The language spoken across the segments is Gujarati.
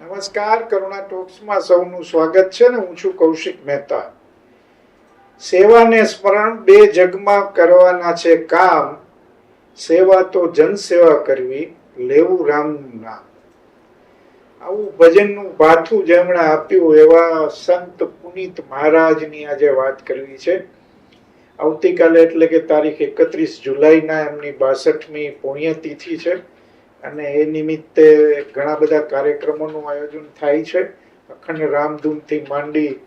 નમસ્કાર, કરુણા ટોક્સમાં સૌનું સ્વાગત છે ને હું છું કૌશિક મહેતા. સેવાને સ્મરણ બે જગમાં કરવાના છે કામ. સેવા તો જનસેવા કરવી, લેવું રામનું નામ. આવું ભજનનું ભાથું જેમણે આપ્યું એવા સંત પુનિત મહારાજની આજે વાત કરવી છે. આવતીકાલે એટલે કે તારીખ એકત્રીસ જુલાઈના એમની બાસઠમી પુણ્યતિથિ છે. અને એ નિમિત્તે ઘણા બધા કાર્યક્રમોનું આયોજન થાય છે. અખંડ રામધૂનથી માંડી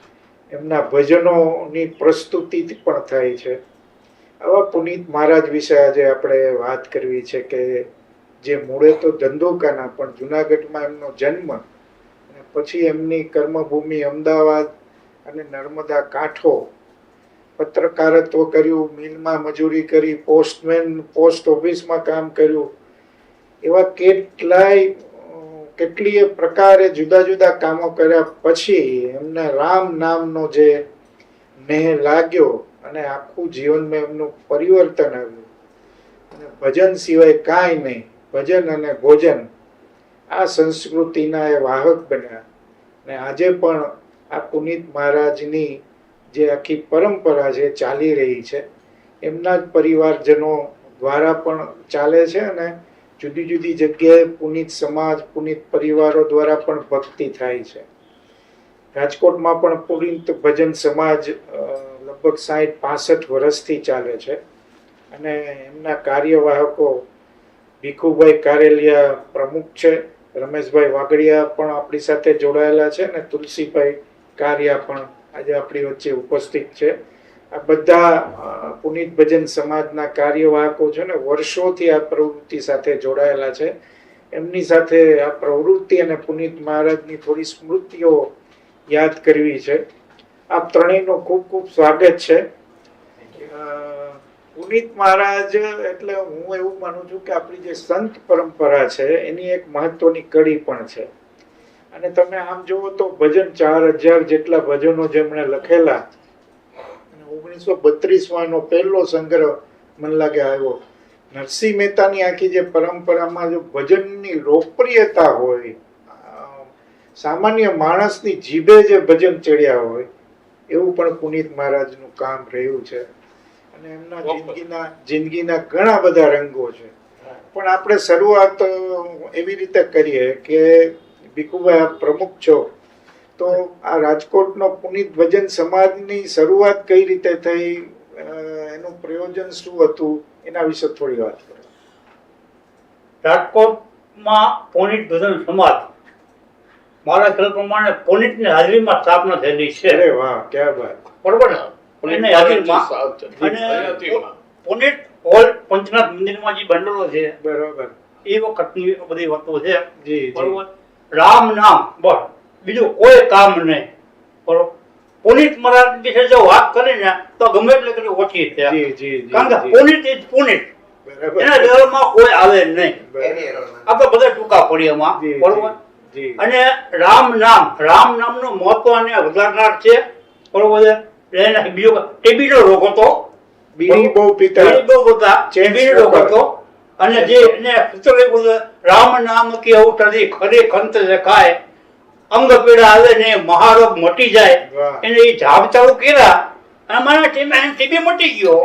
એમના ભજનોની પ્રસ્તુતિ પણ થાય છે. આવા પુનિત મહારાજ વિશે આજે આપણે વાત કરવી છે કે જે મૂળે તો ધંધોકાના, પણ જુનાગઢમાં એમનો જન્મ અને પછી એમની કર્મભૂમિ અમદાવાદ અને નર્મદા કાંઠો. પત્રકારત્વ કર્યું, મિલમાં મજૂરી કરી, પોસ્ટમેન, પોસ્ટ ઓફિસમાં કામ કર્યું. એવા કેટલાય, કેટલીય પ્રકારે જુદા જુદા કામો કર્યા પછી એમને રામ નામનો જે નેહ લાગ્યો અને આખું જીવનમાં એમનું પરિવર્તન આવ્યું. અને ભજન સિવાય કાંઈ નહીં. ભજન અને ભોજન આ સંસ્કૃતિના એ વાહક બન્યા. અને આજે પણ આ પુનિત મહારાજની જે આખી પરંપરા છે ચાલી રહી છે. એમના જ પરિવારજનો દ્વારા પણ ચાલે છે અને જુદી જુદી જગ્યાએ પુનિત સમાજ, પુનિત પરિવારો દ્વારા પણ ભક્તિ થાય છે. રાજકોટમાં પણ પુનિત ભજન સમાજ લગભગ સાઠ પાસઠ વર્ષથી ચાલે છે. અને એમના કાર્યવાહકો ભીખુભાઈ કારેલિયા પ્રમુખ છે, રમેશભાઈ વાગડિયા પણ આપણી સાથે જોડાયેલા છે અને તુલસીભાઈ કારિયા પણ આજે આપણી વચ્ચે ઉપસ્થિત છે. બધા પુનિત ભજન સમાજના કાર્યવાહકો છે ને, વર્ષોથી આ પ્રવૃત્તિ સાથે જોડાયેલા છે. એમની સાથે આ પ્રવૃત્તિ અને પુનિત મહારાજની થોડી સ્મૃતિઓ યાદ કરવી છે. આપ ત્રણેયનો ખૂબ ખૂબ સ્વાગત છે. પુનિત મહારાજ, એટલે હું એવું માનું છું કે આપણી જે સંત પરંપરા છે, એની એક મહત્વની કડી પણ છે. અને તમે આમ જુઓ તો ભજન ચાર હજાર જેટલા ભજનો જેમણે લખેલા ઓગણીસો બત્રીસમાં એનો પહેલો સંગ્રહ મને લાગે આવ્યો. નરસિંહ મહેતાની આખી જે પરંપરામાં જો ભજનની લોકપ્રિયતા હોય સામાન્ય માણસની જીભે જે ભજન ચડ્યા હોય એવું પણ પુનિત મહારાજનું કામ રહ્યું છે. અને એમના જિંદગીના જિંદગીના ઘણા બધા રંગો છે. પણ આપણે શરૂઆત એવી રીતે કરીએ કે ભીખુભાઈ પ્રમુખ છો. તો આ રાજકોટનો પુનિત ભજન સમાજની શરૂઆત કઈ રીતે થઈ? એનું પ્રયોજન શું હતું? એના વિશે થોડી વાત કરો. રાજકોટમાં પુનિત ભજન સમાજ મારા ખ્યાલ પ્રમાણે પુનિતની હાજરીમાં સ્થાપના થયેલી છે. અરે વાહ ક્યાં વાત. બરોબર ને? એની હાજરીમાં પુનિત હોલ પંચનાથ મંદિરમાં જે બંડલો છે બરોબર. એ વખતની બધી વાતો છે. જી જી. બરોબર? રામ નામ બસ. બીજું કોઈ કામ નહીં. બરોબર પુનિત મહારાજ વિશે જો વાત કરીને તો ગમે એટલે કરી ઓછી છે. જી જી જી કારણ કે પુનિત ઇઝ પુનિત. એના લેવલમાં કોઈ આવે નહીં. આપણે બધા ટૂંકા પડી એમાં. બરોબર? અને રામ નામ રામ નામનું મહત્વ અને વધારનાર છે. બરોબર છે? એને બીજો ટીબી નો રોગ હતો. બીડી બહુ પીતા બહુ બધા ચેન ટીબી નો રોગ હતો. અને જે એને રામ નામ કે ઔષધિ ખરી ખંત ખાય અંગ પીડા આવે ને મહારોગ મટી જાય એને એ જાપ ચાલુ કર્યા અને મારા ટીબી મટી ગયો.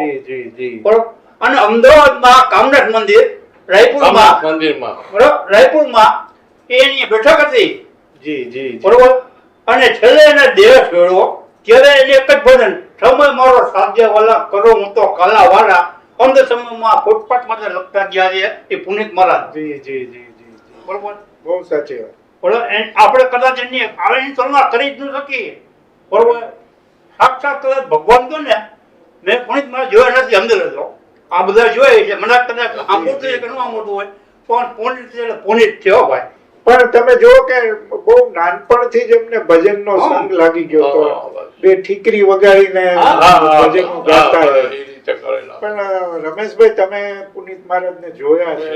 બરોબર અને અમદાવાદમાં કામનાથ મંદિર રાયપુરમાં મંદિરમાં. બરોબર રાયપુરમાં એની બેઠક હતી. જી જી. બરોબર? અને છેલ્લે એને દેહ છોડ્યો. ત્યારે એને એક જ ભજન સમય મારો સાધ્ય વાલા કરો હું તો કાલા વાળા અંધ સમયમાં ફૂટપાથ માટે લખતા ગયા છે એ પુનિત મહારાજ. જી જી જી જી. બરોબર? બહુ સાચી વાત. આપણે કદાચ એની આવેની તુલના કરી જ ન શકીએ. બરોબર? સાક્ષાત કદાચ ભગવાન તો ને મેં પુનિત મહારાજ જોયા નથી અંદર હતો આ બધા જોયે છે. મને કદાચ આંબોતું છે કે ન મોટું હોય. પણ પુનિત એટલે પુનિત થયો ભાઈ. પણ તમે જો કે બહુ નાનપણથી જ એમને ભજનનો. સંગ લાગી ગયો હતો. બે ઠીકરી વગાડીને ભજનો ગાતા કરેલા પણ રમેશભાઈ તમે પુનિત મહારાજને જોયા છે.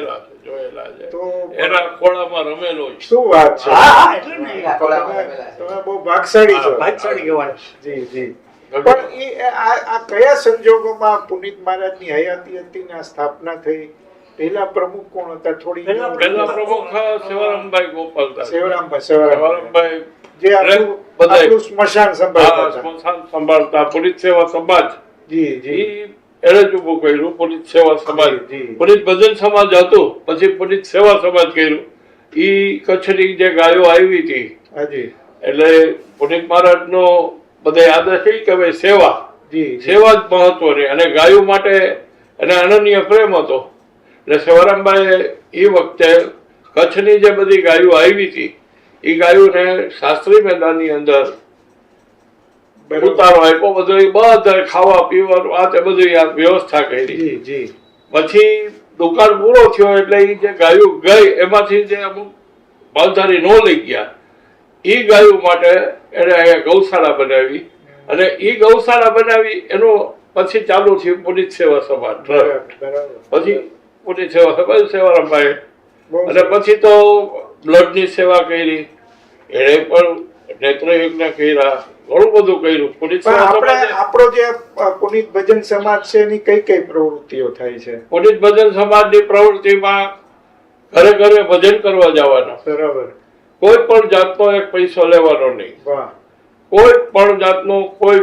જોયેલા છે તો એના ખોળામાં રમેલો છે. શું વાત છે? હા હા એટલે જ તમે બહુ ભાગશાળી છો. ભાગશાળી કહેવાય. જી જી. પણ એ આ આ કયા સંજોગોમાં પુનિત મહારાજની હયાતી હતી ને સ્થાપના થઈ? પેલા પ્રમુખ કોણ હતા? થોડી પેલા પેલા પ્રમુખ સેવારામભાઈ ગોપાલદાસ. સેવરામભાઈ સેવરામભાઈ. સેવારામભાઈ જે આટલું સ્મશાન સંભાળતા સ્મશાન સંભાળતા પોલીસ સેવા સમાજ. જી જી. એને જ ઉભું કર્યું પોલીસ સેવા સમાજ. પોલીસ ભજન સમાજ હતું પછી પોલીસ સેવા સમાજ કર્યું એ કચ્છની જે ગાયો આવી હતી હાજી એટલે પુનિત મહારાજનો બધા આદર્શ એ કે ભાઈ સેવા. સેવા જ મહત્વની અને ગાયો માટે એને અનન્ય પ્રેમ હતો એટલે સેવારામભાઈએ એ વખતે કચ્છની જે બધી ગાયો આવી હતી એ ગાયોને શાસ્ત્રી મેદાનની અંદર. ઉતારો આપ્યો બધું બધા ખાવા પીવાનું આ તે બધું આ વ્યવસ્થા કરી. પછી દુકાન પૂરો થયો એટલે એ જે ગાયું ગઈ એમાંથી જે અમુક માલધારી નો લઈ ગયા એ ગાયું માટે એને અહીંયા ગૌશાળા બનાવી અને એ ગૌશાળા બનાવી એનું પછી ચાલુ થયું પુનિત સેવા બરાબર પછી પુનિત સેવા સભા સેવા રમાય અને પછી તો બ્લડની સેવા કરી એણે પણ નેત્રયજ્ઞ કર્યા ઘણું બધું કર્યું. પુનિત આપણે આપણો જે પુનિત ભજન સમાજ છે એની કઈ કઈ પ્રવૃત્તિઓ થાય છે? પુનિત ભજન સમાજની પ્રવૃત્તિમાં ઘરે ઘરે ભજન કરવા જવાના. બરાબર. કોઈ પણ જાતનો એક પૈસો લેવાનો નહીં. કોઈ પણ જાતનો કોઈ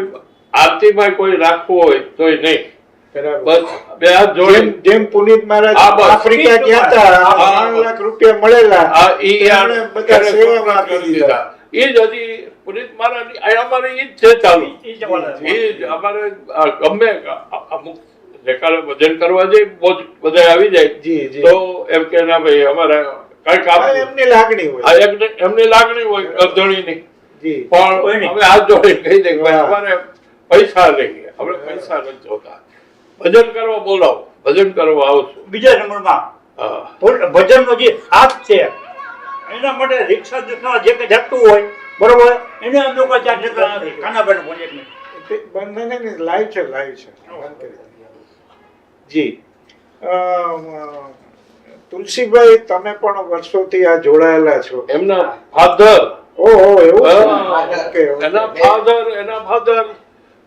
આરતીમાં કોઈ રાખવું હોય તોય નહીં. બસ બે હાથ જેમ જોડી. જેમ પુનિત મહારાજ આફ્રિકા ગયા હતા લાખ રૂપિયા મળેલા આ બધા સેવામાં કરી દીધા. ઈ જ હજી પુનિત મહારાજની અમારે એ જ છે ચાલુ. એ જ અમારે. ગમે અમુક જે કાલે ભજન કરવા જઈએ બહુ બધા આવી જાય. જી જી. તો એમ કે ના ભાઈ અમારે કંઈક એમની લાગણી હોય. એમની લાગણી હોય ગરધણીની જી. પણ હવે આ અમે કહી દે ભાઈ અમારે પૈસા નહીં. આપણે પૈસા નથી જોતા. ભજન કરવા બોલાવો. ભજન કરવા આવશું. બીજા નંબરમાં. માં ભજન ભજનનો જે હાથ છે એના માટે રિક્ષા રીક્ષા જે કંઈ જતું હોય બરોબર? એને અમે કોઈ ચાર્જ જતા નથી. કાનાભાઈ બોલે જ નહીં તે બંધ નહીં નહીં લાઈવ છે લાઈવ છે. જી. તુલસીભાઈ તમે પણ વર્ષોથી આ જોડાયેલા છો. એમના ફાધર. ઓહો એવું. એના ફાધર એના ફાધર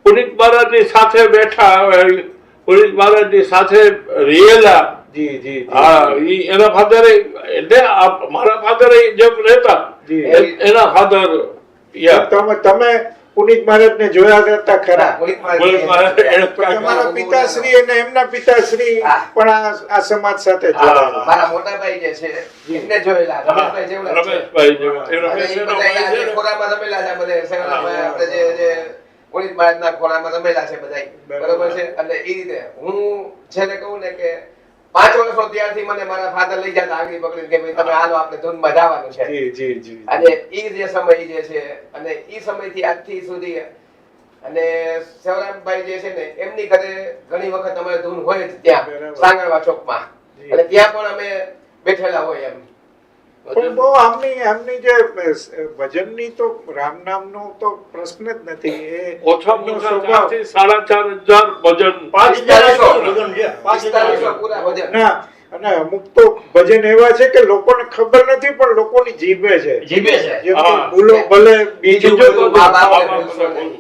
પુનિત મહારાજની સાથે બેઠા હોય, પુનિત મહારાજની સાથે રિયેલા જી જી જી. હા ઈ એના ફાધર એટલે મારા ફાધર જેમ રહેતા એના ફાધર તમે તમે પુનિત મહારાજને જોયા કરતા ખરા? તમારા પિતાશ્રી અને એમના પિતાશ્રી પણ આ આ સમાજ સાથે મારા મોટાભાઈ જે છે એમને જોયેલા રમેશભાઈ જેવડા રમેશભાઈ છે ને. ખોરામાં રમેલા છે બધે આપણે જે જે પુનિત મહારાજ ના ખોરામાં રમેલા છે બધા બરાબર. છે? એટલે એ રીતે હું છેલ્લે કહું ને કે પાંચ વર્ષનો ત્યારથી મને મારા ફાધર લઈ જતા આગળ પકડી કે ભાઈ તમે હાલો આપણે ધૂન જવાનું છે જી જી જી અને ઈ જે સમય જે છે અને ઈ સમયથી આજથી સુધી અને સૌરામભાઈ જે છે ને એમની ઘરે ઘણી વખત અમારે ધૂન હોય જ ત્યાં. સાંગરવા ચોકમાં. અને ત્યાં પણ અમે બેઠેલા હોય એમ પણ બહુ આમની આમની જે ભજનની તો રામ નામનો તો પ્રશ્ન જ નથી. એ ઓછામાં ઓછા સાડા ચાર હજાર ભજન. પાંચ હજાર પાંચ હજાર ભજન. ના અને અમુક તો ભજન એવા છે કે લોકોને ખબર નથી પણ લોકોની જીભે છે. જીભે છે. ભૂલો ભલે બીજું.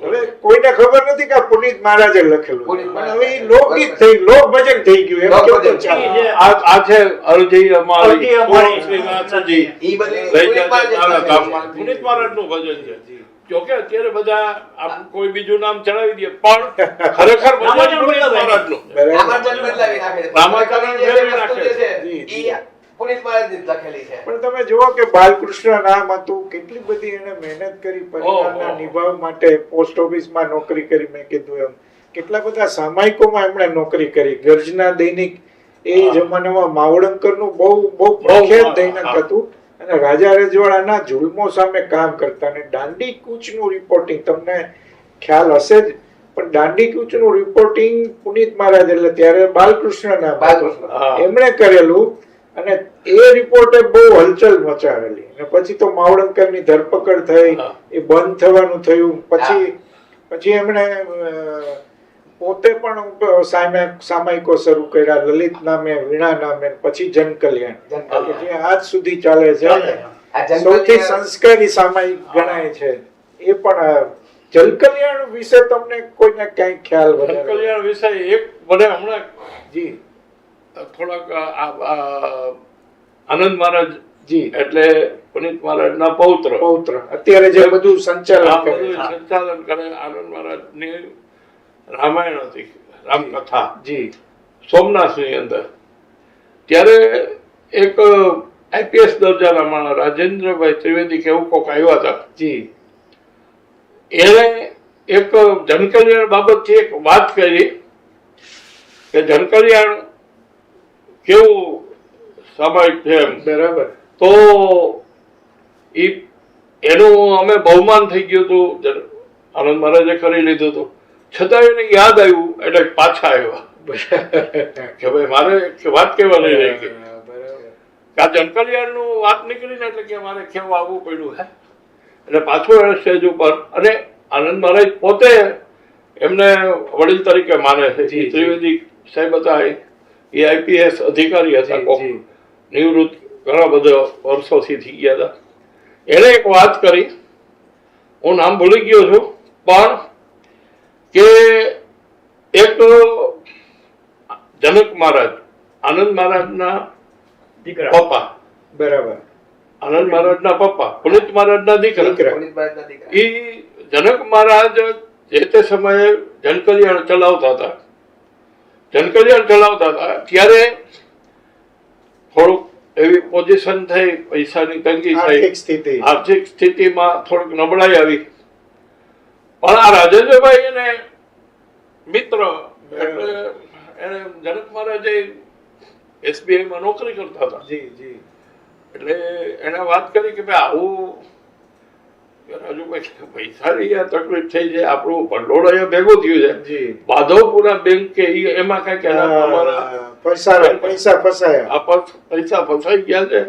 હવે કોઈને ખબર નથી કે પુનિત મહારાજે લખેલું. પણ હવે એ લોકગીત થઈ લોક ભજન થઈ ગયું. એમ કહો તો ચાલે. આ આ છે અરજી અમારી. બધી પુનિત મહારાજ મહારાજનું ભજન છે. જોકે અત્યારે બધા આમ કોઈ બીજું નામ ચડાવી દે પણ ખરેખર. મહારાજનું. નાખે પણ તમે જુઓ કે બાલકૃષ્ણ નામ હતું કેટલી બધી એને મહેનત કરી પરિવારના. નિભાવ માટે પોસ્ટ ઓફિસમાં નોકરી કરી મેં કીધું એમ. કેટલા બધા સામાયિકોમાં એમણે નોકરી કરી. ગર્જના દૈનિક એ જમાનામાં માવડંકરનું બહુ બહુ બહુ, પ્રખ્યાત દૈનિક હતું. અને રાજા રજવાડાના જુલ્મો સામે કામ કરતા અને દાંડી કૂચનું રિપોર્ટિંગ તમને ખ્યાલ હશે જ પણ દાંડી કૂચનું રિપોર્ટિંગ પુનિત મહારાજ એટલે ત્યારે બાલકૃષ્ણ નામ. એમણે કરેલું અને એ રિપોર્ટે બહુ હલચલ મચાવેલી. અને પછી તો માવડંકરની ધરપકડ થઈ એ બંધ થવાનું થયું. પછી પછી એમણે પોતે પણ સામે સામાયિકો શરૂ કર્યા લલિત નામે વીણા નામે પછી જનકલ્યાણ. જનકલ્યાણ. જે આજ સુધી ચાલે છે. સૌથી સંસ્કારી સામાયિક ગણાય છે. એ પણ અ, જનકલ્યાણ વિશે તમને કોઈને કઈ ખ્યાલ વધારે? વિષય એક મને હમણાં જી. થોડાક આનંદ મહારાજ જી. એટલે પુનિત મહારાજના પૌત્ર. પૌત્ર. અત્યારે જે બધું સંચાલન કરે સંચાલન કરે આનંદ મહારાજની રામાયણ હતી રામકથા જી. સોમનાથની અંદર. ત્યારે એક આઈપીએસ દરજાના માણસ રાજેન્દ્રભાઈ ત્રિવેદી કે એવું કોક આવ્યા હતા. જી. એણે એક જનકલ્યાણ બાબતથી એક વાત કરી કે જનકલ્યાણ કેવું સામાયિક છે બરાબર. તો એનું અમે બહુમાન થઈ ગયું હતું. આનંદ મહારાજે કરી લીધું હતું. છતાં એને યાદ આવ્યું એટલે પાછા આવ્યા. કે ભાઈ મારે વાત કહેવાની રહી ગઈ કે આ જનકલ્યાણનું વાત નીકળી ને એટલે કે મારે કેવું આવવું પડ્યું હે? એટલે પાછું એ સ્ટેજ ઉપર અને આનંદ મહારાજ પોતે એમને વડીલ તરીકે માને છે. ત્રિવેદી સાહેબ હતા એ આઈપીએસ અધિકારી હતા. નિવૃત્ત ઘણા બધા વર્ષોથી થઈ ગયા હતા. એણે એક વાત કરી. હું નામ ભૂલી ગયો છું પણ કે એક જનક મહારાજ આનંદ મહારાજના દીકરા. પપ્પા. બરાબર. આનંદ મહારાજના પપ્પા પુનિત મહારાજના દીકરા. ઈ જનક મહારાજ જે તે સમયે જનકલ્યાણ ચલાવતા હતા. જનકલ્યાણ ચલાવતા હતા. ત્યારે થોડુંક એવી પોઝિશન થઈ પૈસાની તંગી થઈ. આર્થિક સ્થિતિમાં થોડીક નબળાઈ આવી. પણ આ રાજેન્દ્રભાઈ એને મિત્ર એટલે એને જનક મહારાજે SBI માં નોકરી કરતા હતા. જી જી. એટલે એને વાત કરી કે ભાઈ આવું રાજુભાઈ પૈસાની આ તકલીફ થઈ છે આપણું ભંડોળ અહીંયા ભેગું થયું છે. જી. માધવપુરા બેંક કે એમાં કંઈક પૈસા પૈસા ફસાયા. પૈસ- પૈસા ફસાઈ ગયા છે.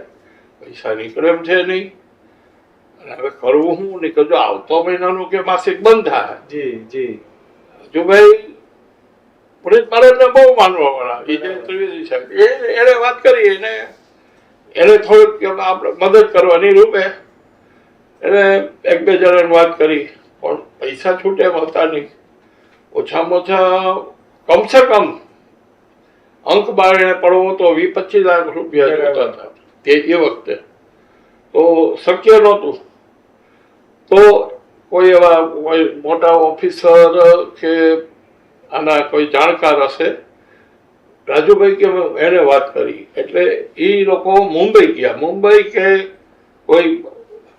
પૈસા નીકળે એમ છે નહીં. હવે કરવું હું નહીં કજો આવતો મહિનાનું કે માસિક બંધ થાય. જી જી. જો ભાઈ પુનિત મહારાજને બહુ માનવા વાળા એ ત્રિવેદી સાહેબ એ એને વાત કરી એને એને થોડીક કે આપણે મદદ કરવાની રૂપે એને એક બે જણાને વાત કરી. પણ પૈસા છૂટે એમ હતા નહીં. ઓછામાં ઓછા કમસે કમ અંક બારણે પડવો તો વીસ પચીસ લાખ રૂપિયા જોતા હતા. તે એ વખતે. તો શક્ય નહોતું. તો કોઈ એવા કોઈ મોટા ઓફિસર કે આના કોઈ જાણકાર હશે? રાજુભાઈ કે એને વાત કરી. એટલે એ લોકો મુંબઈ ગયા. મુંબઈ કે કોઈ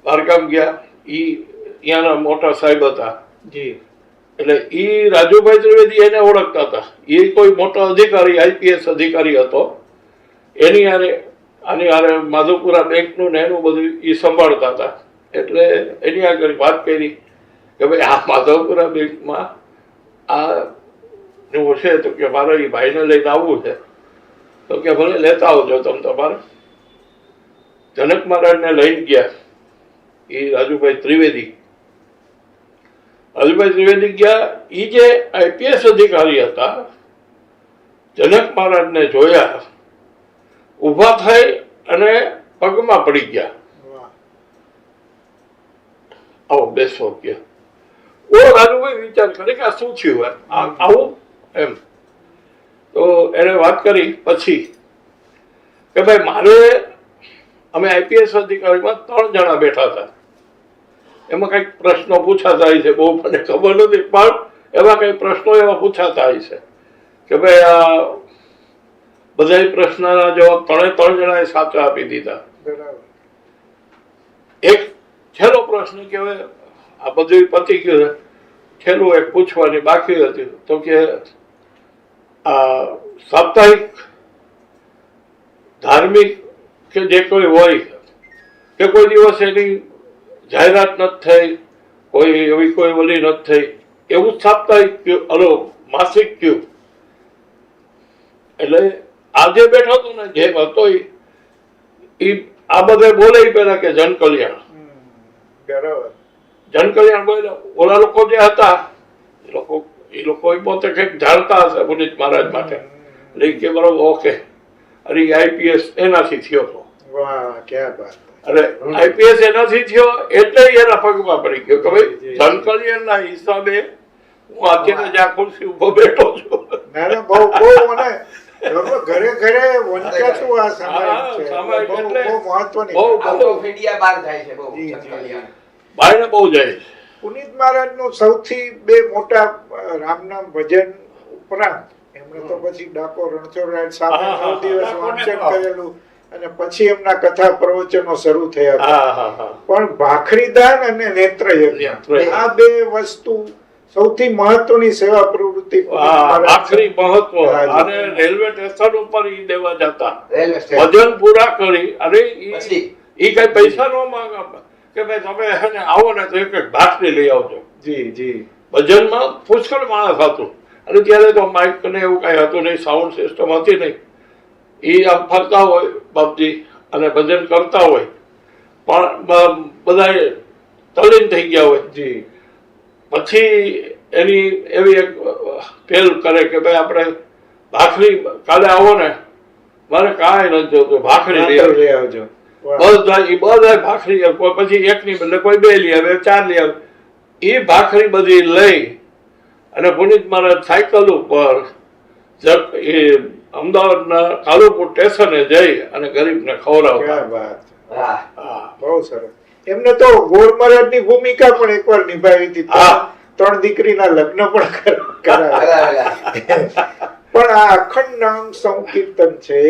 બહારગામ ગયા. એ ત્યાંના મોટા સાહેબ હતા. જી. એટલે એ રાજુભાઈ ત્રિવેદી એને ઓળખતા હતા. એ કોઈ મોટો અધિકારી આઈપીએસ અધિકારી હતો. એની આરે આની આરે માધવપુરા બેંકનું ને એનું બધું એ સંભાળતા હતા. એટલે એની આગળ વાત કરી કે ભાઈ આ માધવપુરા બેંકમાં આ નું છે તો કે મારે એ ભાઈને લઈને આવવું છે. તો કે ભલે લેતા આવજો તમે તમારે. જનક મહારાજને લઈને ગયા એ રાજુભાઈ ત્રિવેદી. રાજુભાઈ ત્રિવેદી ગયા એ જે આઈપીએસ અધિકારી હતા, જનક મહારાજને જોયા, ઊભા થઈ અને પગમાં પડી ગયા. આવો બેસો કે ઓ રાજુભાઈ વિચાર કરે કે આ શું થયું આવું એમ તો એને વાત કરી પછી કે ભાઈ મારે અમે આઈપીએસ અધિકારીમાં ત્રણ જણા બેઠા હતા એમાં કંઈક પ્રશ્નો પૂછાતા હોય છે બહુ મને ખબર નથી પણ એવા કંઈક પ્રશ્નો એવા પૂછાતા હોય છે કે ભાઈ આ બધા પ્રશ્નના જવાબ ત્રણે ત્રણ જણાએ સાચા આપી દીધા બરાબર એક છેલ્લો પ્રશ્ન કે હવે આ બધું પતી ગયું છે. છેલ્લું એક પૂછવાની બાકી હતી. તો કે આ સાપ્તાહિક ધાર્મિક કે જે કોઈ હોય, કે કોઈ દિવસ એની જાહેરાત નથી થઈ, કોઈ એવી કોઈ વલી નથી થઈ, એવું સાપ્તાહિક કયું, અલો, માસિક કયું? એટલે આજે બેઠો હતો ને જેમ હતો એ આ બધે બોલે પેલા કે જન કલ્યાણ? બરાબર. જન કલ્યાણ ઓલા લોકો જે હતા એ લોકો એ લોકો પોતે કંઈક જાણતા હશે પુનિત મહારાજ માટે. એટલે કે બરોબર ઓકે. અરે આઈપીએસ એનાથી થયો હતો. અરે આઈપીએસ એનાથી થયો એટલે એના પગમાં પડી ગયો કે ભાઈ જી. જન કલ્યાણના હિસાબે હું અત્યારે જ આ ખુરશી ઊભો બેઠો છું. બહુ બહુ મને ઘરે ઘરે વંચાતું આ સામાયિક છે? બહુ મહત્વની બહુ બહુ-. આઉટ બહાર થાય છે બહુ બાયણે બહુ જાય છે. પુનિત મહારાજનું સૌથી બે મોટા રામનામ ભજન ઉપરાંત એમણે તો પછી ડાકો રણછોડરાય સામે નવ દિવસ વાંચન કરેલું અને પછી એમના કથા પ્રવચનો શરૂ થયા પણ ભાખરીદાન અને નેત્રયજ્ઞ. આ બે વસ્તુ સૌથી મહત્વની સેવા પ્રવૃત્તિ આખરી મહત્વ. અને રેલવે સ્ટેશન ઉપર ઈ દેવા જતા. વજન પૂરા કરી. અને ઈ કઈ પૈસા નો માંગ કે ભાઈ તમે એને આવો ને તો એક એક ભાખરી લઈ આવજો. જી જી. ભજનમાં પુષ્કળ માણસ હતું. અને ત્યારે તો માઇક ને એવું કઈ હતું નહીં સાઉન્ડ સિસ્ટમ હતી નહીં. એ આમ ફરતા હોય બાપજી અને ભજન કરતા હોય. પણ બધા તલીન થઈ ગયા હોય. જી. પછી એની એવી એક પહેલ કરે કે ભાઈ આપણે ભાખરી કાલે આવો ને મારે કાંઈ નથી જોતું ભાખરી લઈ આવજો. બધા એ બધા ભાખરી કોઈ પછી એકની બદલે કોઈ બે લઈ આવે ચાર લઈ આવે. એ ભાખરી બધી લઈ અને પુનિત મહારાજ સાયકલ ઉપર એ અમદાવાદના કાલુપુર સ્ટેશને જઈ અને ગરીબને ખવડાવતા. બહુ સરસ. એમને તો ગોળ મહારાજની ભૂમિકા પણ એકવાર નિભાવી હતી. ત્રણ દીકરીના લગ્ન પણ કરાવ્યા. પણ આ અખંડ નામ સંકીર્તન છે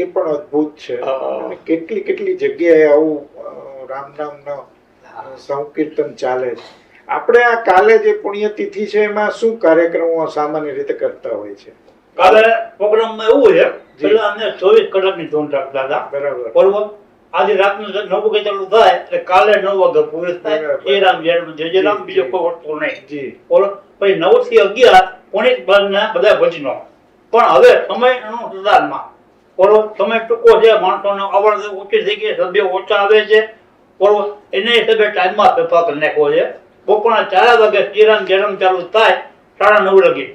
એ પણ અદભુત છે. કેટલી કેટલી જગ્યાએ આવું રામ રામ નામનો સંકીર્તન ચાલે છે. આપણે આ કાલે જે પુણ્યતિથિ છે એમાં શું કાર્યક્રમો સામાન્ય રીતે કરતા હોય છે? કાલે પ્રોગ્રામમાં એવું છે જી. પેલા અમે ચોવીસ કલાકની ધૂન રાખતા હતા. બરાબર. બરોબર આજે રાતનું નવ વાગે ચાલુ થાય એટલે કાલે નવ વાગે પૂરું થાય એ રામ જય રામ બીજો કોઈ વર્તો નહીં. બોલો પછી નવથી અગિયાર પોણી ના બધા ભજનો. પણ હવે સમયનું સુધારમાં બરોબર સમય ટૂંકો છે માણસોનો આવડ ઓછી થઈ ગઈ સભ્યો ઓછા આવે છે. બરોબર એને હિસાબે ટાઈમમાં ફેરફાર કરી નાખવો છે. બપોરના ચાર વાગે શ્રીરામ જયરામ ચાલુ થાય સાડા નવ લગી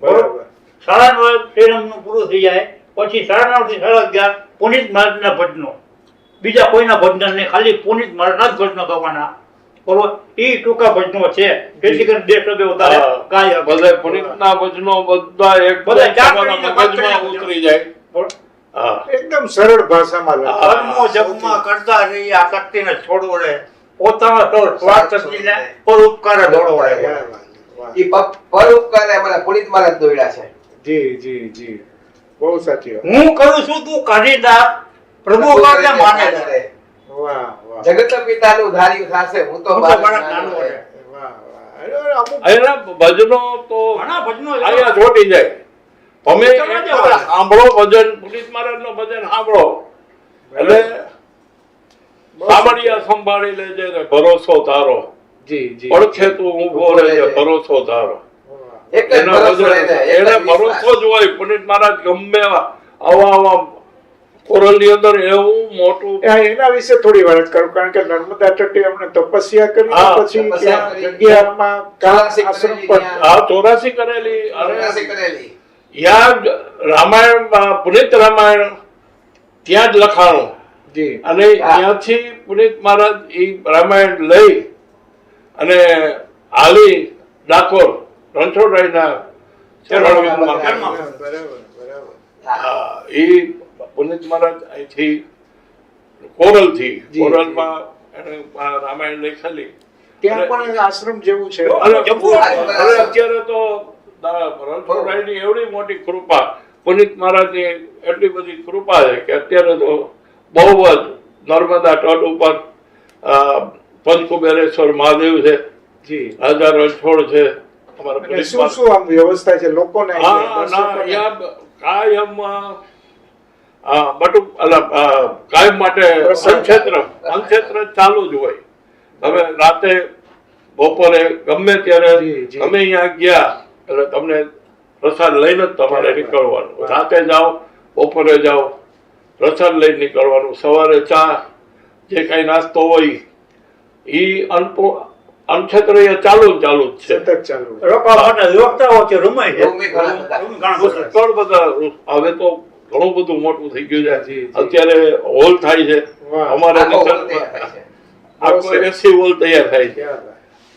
બરાબર. સાડા નવ શ્રીરામનું પૂરું થઈ જાય. પછી સાડા નવથી સાડા અગિયાર પુનિત મહારાજના ભજનો. બીજા કોઈના ભજન નહીં ખાલી પુનિત મારા જ ભજનો ગાવાના. બરોબર એ ટૂંકા ભજનો છે. જેથી કરીને બે સભ્ય વધારે હા. બધા પુનિતના ભજનો બધા એક બધા ચાર તમારા કરીને પાંચ મગજમાં ઉતરી જાય. એકદમ સરળ ભાષામાં લખાય. જપમાં કરતા રહી આ શક્તિને છોડવો રહે તો સ્વાર્થ સમજીને પરોપકાર દોડવો રહે ક્યાં વાત, વાહ. ઈ પ- પરોપકાર અમારા પુનિત મહારાજ દોડ્યા છે. જી જી જી. બહુ સાચી હું કરું છું તું કાઢી પ્રભુ માને છે. વાહ વાહ. જગત પિતાનું ધાર્યું થાશે હું તો બાળક નાનો. વાહ વાહ. અરે, ભજનો તો ઘણા ભજનો અહીંયા છોટી જાય. તમે સાંભળો ભજન પુલિસ મહારાજ નો ભજન સાંભળો. એટલે સાંભળિયા સંભાળી લેજે ને ભરોસો તારો જી જી. પડખે તું ઊભો રહેજે ભરોસો તારો. એક ભરોસો એને, એને. ભરોસો જ હોય પુનિત મહારાજ ગમે આવા આવા કોરલની અંદર એવું મોટું એના વિશે થોડી વાત કરું કારણ કે નર્મદા તટે અમને તપસ્યા કરી પછી ત્યાં જગ્યામાં કા- આશ્રમ પર આ ચોરાસી કરેલી. ચોરાસી કરેલી. યાદ રામાયણ પુનિત રામાયણ ત્યાં જ લખાણું. જી. અને ત્યાંથી પુનિત મહારાજ એ રામાયણ લઈ અને હાલી ડાકોર રણછોડરાયના ચરણમાં ચરણમાં. બરાબર બરાબર. હા. એ પુનિત મહારાજ અહીંથી કોરલથી કોરલમાં એને રામાયણ લખેલી. ત્યાં પણ આશ્રમ જેવું છે. અત્યારે તો રણછોડભાઈની એવડી મોટી કૃપા. પુનિત મહારાજની એટલી બધી કૃપા છે કે અત્યારે તો બહુ જ નર્મદા તટ ઉપર પંચકુબેરેશ્વર મહાદેવ છે. જી. રાજા રણછોડ છે. અમારા શું શું આમ વ્યવસ્થા છે? લોકોને કાયમ બટુક અલા, અ, કાયમ માટે સંક્ષેત્ર અનક્ષેત્ર ચાલુ જ હોય. તમે રાતે બપોરે ગમે ત્યારે. તમે અહીંયા ગયા એટલે તમને પ્રસાદ લઈને જ તમારે નીકળવાનું. રાતે જાઓ બપોરે જાઓ પ્રસાદ લઈને નીકળવાનું. સવારે ચા જે કઈ નાસ્તો હોય એ અનપો અનક્ષેત્ર એ ચાલુ જ ચાલુ જ છે. સતત ચાલુ. રોકવા માટે છે? ઘણા બધા. હવે તો ઘણું બધું મોટું થઈ ગયું છે. અત્યારે હોલ થાય છે. અમારે આખો એસી હોલ તૈયાર થાય છે.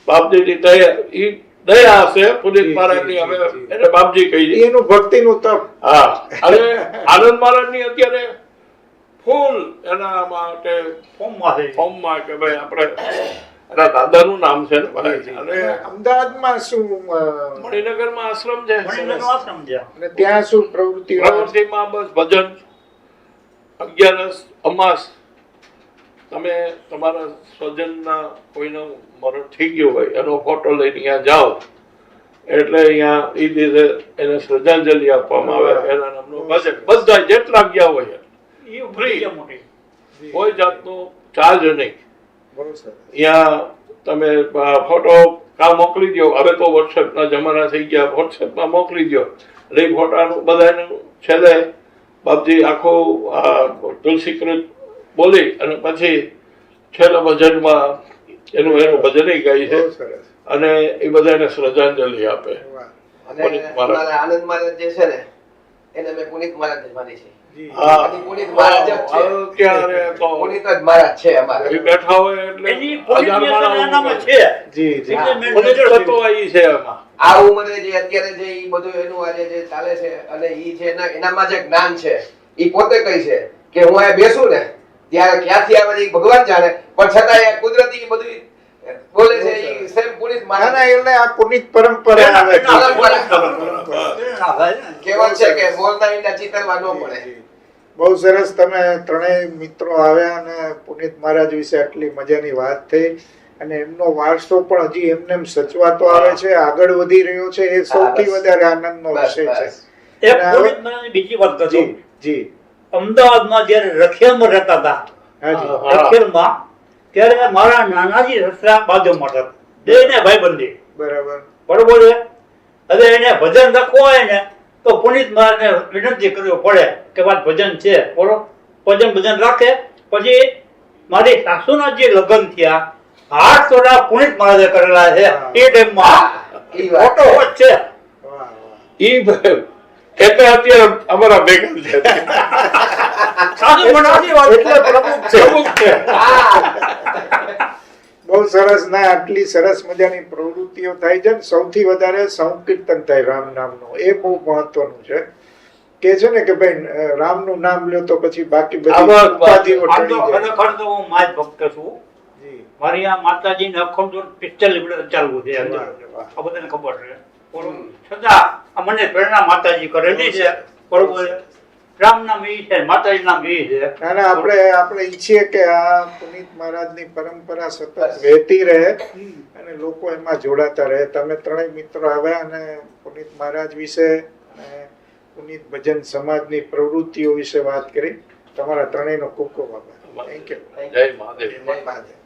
બાપજીની તૈયાર ઈ દયા હશે પુનિત મહારાજની અમે. એને બાપજી કહી એનું ભક્તિનું તપ. હા. અને આનંદ મહારાજની અત્યારે ફૂલ એના માટે ફોર્મમાં છે. ફોર્મમાં કે ભાઈ આપણે એના દાદાનું નામ છે ને? અને અમદાવાદમાં શું મણિનગરમાં આશ્રમ છે? આશ્રમ છે. અને ત્યાં શું પ્રવૃત્તિ પ્રવૃત્તિમાં બસ ભજન અગિયારસ અમાસ. તમે તમારા સ્વજનના કોઈનો મરણ થઈ ગયું હોય એનો ફોટો લઈને અહીંયા જાઓ. એટલે અહીંયા એ દિવસે એને શ્રદ્ધાંજલિ આપવામાં આવે એના નામનો ભજન. બધા જેટલા ગયા હોય એ ફ્રી કોઈ જાતનો ચાર્જ નહીં. અહીંયા તમે ફોટો કા મોકલી દો હવે તો વોટ્સએપના જમાના થઈ ગયા. વોટ્સએપમાં મોકલી દો એટલે એ ફોટાનું બધાનું છેલ્લે બાપજી આખો આ તુલસીકૃત બોલી અને પછી છેલ્લા ભજનમાં એનું એનું ભજન ગાય છે. અને એ બધાને શ્રદ્ધાંજલિ આપે. આનંદ મહારાજ જે છે ને એને મેં પુનિત મહારાજ જ માની છે. જી. હા. અને પુનિત મહારાજ જ છે. પુનિત જ મહારાજ છે અમારા. બેઠા હોય એટલે એની હજાર પોલીસ માણસ એનામાં ઊભા હોય. છે. જી જી. એટલે મેં પુનિત નજર તત્વ ઈ છે એમાં. આ ઉંમરે જે અત્યારે જે ઈ બધું એનું આજે જે ચાલે છે અને ઈ છે એનામાં જે જ્ઞાન છે ઈ પોતે કઈ છે કે હું અહીંયા બેસું ને ત્યારે ક્યાંથી આવે ભગવાન જાણે. પણ છતાં કુદરતી બધું બોલે છે સેમ પુનિત ના ના એટલે આ પુનિત પરંપરા આવે છે. એના- પરંપરા. એના ભાઈ ને. કહેવત છે કે બોલતા ઈંડા ચિતરવા ન પડે. બહુ સરસ તમે ત્રણેય મિત્રો આવ્યા અને પુનિત મહારાજ વિશે આટલી મજાની વાત થઈ. અને એમનો વારસો પણ હજી એમને એમ સચવાતો આવે છે આગળ વધી રહ્યો છે એ સૌથી વધારે આનંદનો નો વિષય છે. બીજી વાત જી કરું. જી. અમદાવાદમાં જયારે રખિયાલમાં રહેતા હતા. રખિયાલમાં ત્યારે મારા નાનાજી સસરા બાજુમાં હતા. બેને ભાઈબંધી. બરાબર. બરોબર છે? હવે એને ભજન લખવું હોય ને તો પુનિત મહારાજને વિનંતી કરવી પડે કે વાત ભજન છે. બોલો. ભજન ભજન રાખે. પછી મારી સાસુના જે લગ્ન થયા હાથ તોડા પુનિત મહારાજે કરેલા છે. એ ટાઈમમાં હા, ફોટો છે. એ વાહ. ઈ એટલે અત્યારે અમારા ભેગા છે. બહુ સરસ ના આટલી સરસ મજાની પ્રવૃત્તિઓ થાય છે સૌથી વધારે સંકીર્તન થાય રામ નામનું. એ બહુ મહત્વનું છે. કે છે ને કે ભાઈ રામ રામનું નામ લ્યો તો પછી બાકી બધી ઉપાધિઓ ખરેખર તો હું માય ભક્ત છું. મારી આ માતાજીને અખંડ પિસ્તાલીસ વર્ષ ચાલવું છે. આ બધાને ખબર છે. છતાં મને પ્રેરણા માતાજી કરેલી છે. બરોબર રામ નામ એ છે માતાજી નામ એ છે. ના ના આપણે આપણે ઈચ્છીએ કે આ પુનિત મહારાજની પરંપરા સતત વહેતી રહે અને લોકો એમાં જોડાતા રહે. તમે ત્રણેય મિત્રો આવ્યા અને પુનિત મહારાજ વિશે અને પુનિત ભજન સમાજની પ્રવૃત્તિઓ વિશે વાત કરી. તમારા ત્રણેયનો ખૂબ ખૂબ આભાર. થેન્ક યુ જય મહાદેવ. જય મહાદેવ.